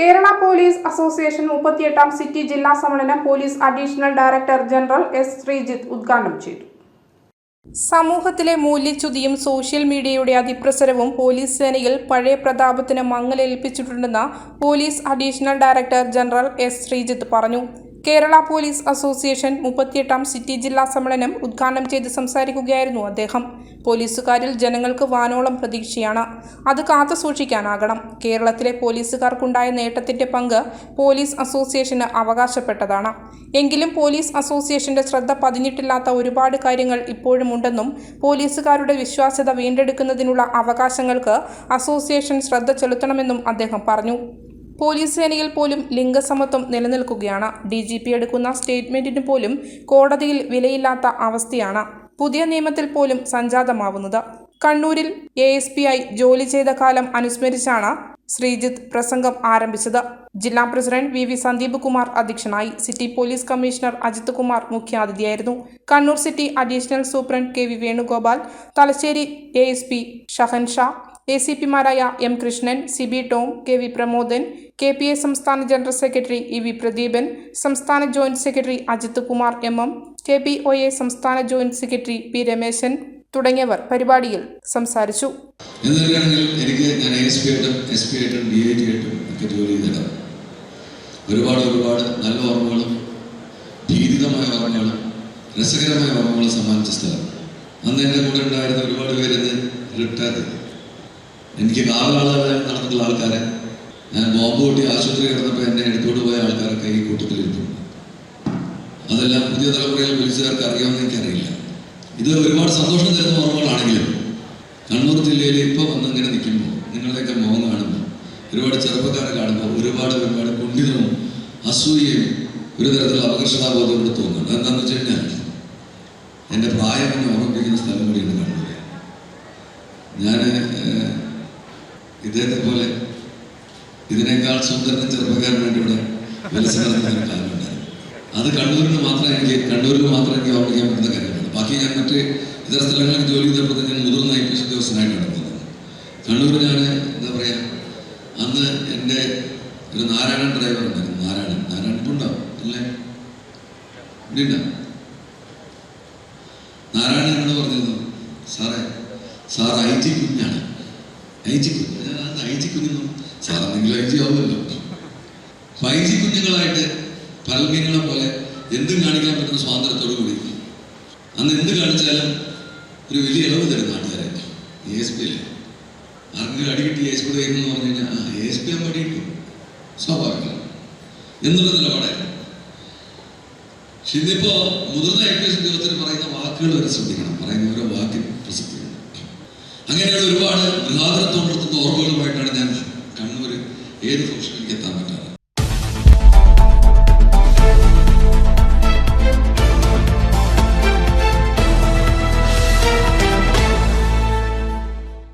Kerala police association മുപ്പത്തിയെട്ടാം city ജില്ലാ സമ്മേളനം police additional director general S Sreejith ഉദ്ഘാടനം ചെയ്തു. സമൂഹത്തിലെ മൂല്യച്യുതിയും സോഷ്യൽ മീഡിയയുടെ അതിപ്രസരവും പോലീസ് സേനയിൽ പഴയ പ്രതാപത്തിന് മങ്ങലേൽപ്പിച്ചിട്ടുണ്ടെന്ന് police additional director general S Sreejith പറഞ്ഞു. കേരള പോലീസ് അസോസിയേഷൻ മുപ്പത്തിയെട്ടാം സിറ്റി ജില്ലാ സമ്മേളനം ഉദ്ഘാടനം ചെയ്ത് സംസാരിക്കുകയായിരുന്നു അദ്ദേഹം. പോലീസുകാരിൽ ജനങ്ങൾക്ക് വാനോളം പ്രതീക്ഷയാണ്. അത് കാത്തു സൂക്ഷിക്കാനാകണം. കേരളത്തിലെ പോലീസുകാർക്കുണ്ടായ നേട്ടത്തിന്റെ പങ്ക് പോലീസ് അസോസിയേഷന് അവകാശപ്പെട്ടതാണ്. എങ്കിലും പോലീസ് അസോസിയേഷന്റെ ശ്രദ്ധ പതിഞ്ഞിട്ടില്ലാത്ത ഒരുപാട് കാര്യങ്ങൾ ഇപ്പോഴുമുണ്ടെന്നും പോലീസുകാരുടെ വിശ്വാസ്യത വീണ്ടെടുക്കുന്നതിനുള്ള അവകാശങ്ങൾക്ക് അസോസിയേഷൻ ശ്രദ്ധ ചെലുത്തണമെന്നും അദ്ദേഹം പറഞ്ഞു. പോലീസ് സേനയിൽ പോലും ലിംഗസമത്വം നിലനിൽക്കുകയാണ്. ഡി ജി പി എടുക്കുന്ന സ്റ്റേറ്റ്മെന്റിന് പോലും കോടതിയിൽ വിലയില്ലാത്ത അവസ്ഥയാണ് പുതിയ നിയമത്തിൽ പോലും സംജാതമാവുന്നത്. കണ്ണൂരിൽ എ എസ് പി ആയി ജോലി ചെയ്ത കാലം അനുസ്മരിച്ചാണ് ശ്രീജിത്ത് പ്രസംഗം ആരംഭിച്ചത്. ജില്ലാ president V V Sandeep Kumar അധ്യക്ഷനായി city police commissioner Ajith Kumar മുഖ്യാതിഥിയായിരുന്നു. Kannur city additional superintendent K V Venugopal Thalassery A S P Shahan Shah A C പിമാരായ M Krishnan C B Tom K V Pramodan K P A സംസ്ഥാന general secretary E V Pradeepan സംസ്ഥാന joint secretary Ajith Kumar M M K P O A സംസ്ഥാന joint secretary P Rameshan തുടങ്ങിയവർ പരിപാടിയിൽ സംസാരിച്ചു. എനിക്ക് ഞാൻ ഒക്കെ ഒരുപാട് ഒരുപാട് നല്ല ഓർമ്മകളും ഭീതിതമായ ഓർമ്മകളും രസകരമായ ഓർമ്മകളും സമ്മാനിച്ച സ്ഥലം. അന്ന് എന്റെ കൂടെ ഉണ്ടായിരുന്ന ഒരുപാട് പേര് റിട്ടയർ ചെയ്തു എനിക്ക് കാറുകളെ നടന്നിട്ടുള്ള ആൾക്കാരെ ഞാൻ ബോംബ് കൂട്ടി ആശുപത്രി കിടന്നപ്പോൾ എന്നെ എടുത്തോണ്ട് പോയ ആൾക്കാരൊക്കെ ഈ കൂട്ടത്തിലിരുന്നു അതെല്ലാം പുതിയ തലമുറയിൽ പോലീസുകാർക്ക് അറിയാമെന്ന് എനിക്കറിയില്ല. ഇത് ഒരുപാട് സന്തോഷം തരുന്ന ഓർമ്മകളാണെങ്കിലും കണ്ണൂർ ജില്ലയിൽ ഇപ്പോൾ വന്നിങ്ങനെ നിൽക്കുമ്പോൾ നിങ്ങളുടെയൊക്കെ മോഹം കാണുമ്പോൾ ഒരുപാട് ചെറുപ്പക്കാരെ കാണുമ്പോൾ ഒരുപാട് ഒരുപാട് കുണ്ഠിതവും അസൂയയും ഒരു തരത്തിലുള്ള അപകർഷതാബോധം കൂടെ തോന്നുന്നുണ്ട്. എന്താണെന്ന് വെച്ച് കഴിഞ്ഞാൽ എന്റെ പ്രായം എന്നെ ഓർമ്മിപ്പിക്കുന്ന സ്ഥലം കൂടിയാണ് കണ്ണൂർ ഞാൻ ഇദ്ദേഹത്തെ പോലെ ഇതിനേക്കാൾ സുന്ദരനും ചെറുപ്പക്കാരനായിട്ട് ഇവിടെ മത്സരം കാലമുണ്ടായിരുന്നു അത് കണ്ണൂരിന് മാത്രം എനിക്ക് കണ്ണൂരിന് മാത്രം എനിക്ക് ഓർമ്മിക്കാൻ പറ്റുന്ന കാര്യമാണ്. ബാക്കി ഞാൻ മറ്റ് ഇതര സ്ഥലങ്ങളിൽ ജോലി ചെയ്തപ്പോൾ ഞാൻ മുതിർന്ന ഐ പി എസ് ഉദ്യോഗസ്ഥനായിട്ടാണ് പോകുന്നത് കണ്ണൂർ ഞാൻ എന്താ പറയുക അന്ന് എന്റെ ഒരു നാരായണൻ ഡ്രൈവർ ഉണ്ടായിരുന്നു. നാരായണൻ. നാരായണൻ ഇപ്പുണ്ടാവും അല്ലേ നാരായണൻ എന്നോട് പറഞ്ഞിരുന്നു സാറേ സാർ ഐ ജി കുഞ്ഞാണ്. ഐ ജി കുഞ്ഞ്. ഞാൻ ജി കുഞ്ഞൊന്നും സാർ എന്തെങ്കിലും ഐ ജി ആവുമല്ലോ ഫൈവ് ജി കുഞ്ഞുങ്ങളായിട്ട് പരൽമീനുകളെ പോലെ എന്തും കാണിക്കാൻ പറ്റുന്ന സ്വാതന്ത്ര്യത്തോടു കൂടി. അന്ന് എന്ത് കാണിച്ചാലും ഒരു വലിയ ഇളവ് തരും നാട്ടുകാരെ. എ എസ് പി അല്ലേ ആർക്കെങ്കിലും അടി കിട്ടി എസ് പി എന്ന് പറഞ്ഞു കഴിഞ്ഞാൽ ആ എസ് പി ആകുമ്പോൾ അടി കിട്ടും. സ്വാഭാവികം. എന്നുള്ള നിലപാടായിരുന്നു ഇന്നിപ്പോ മുതിർന്ന ഐ പി എസ് ഉദ്യോഗസ്ഥർ പറയുന്ന വാക്കുകൾ വരെ ശ്രദ്ധിക്കണം. പറയുന്ന ഓരോ വാക്കിന് അങ്ങനെയുള്ള ഒരുപാട് ഗൃഹാതരത്വം ഓർമ്മകളുമായിട്ടാണ് ഞാൻ കണ്ണൂർ ഏത് ഫംഗ്ഷൻ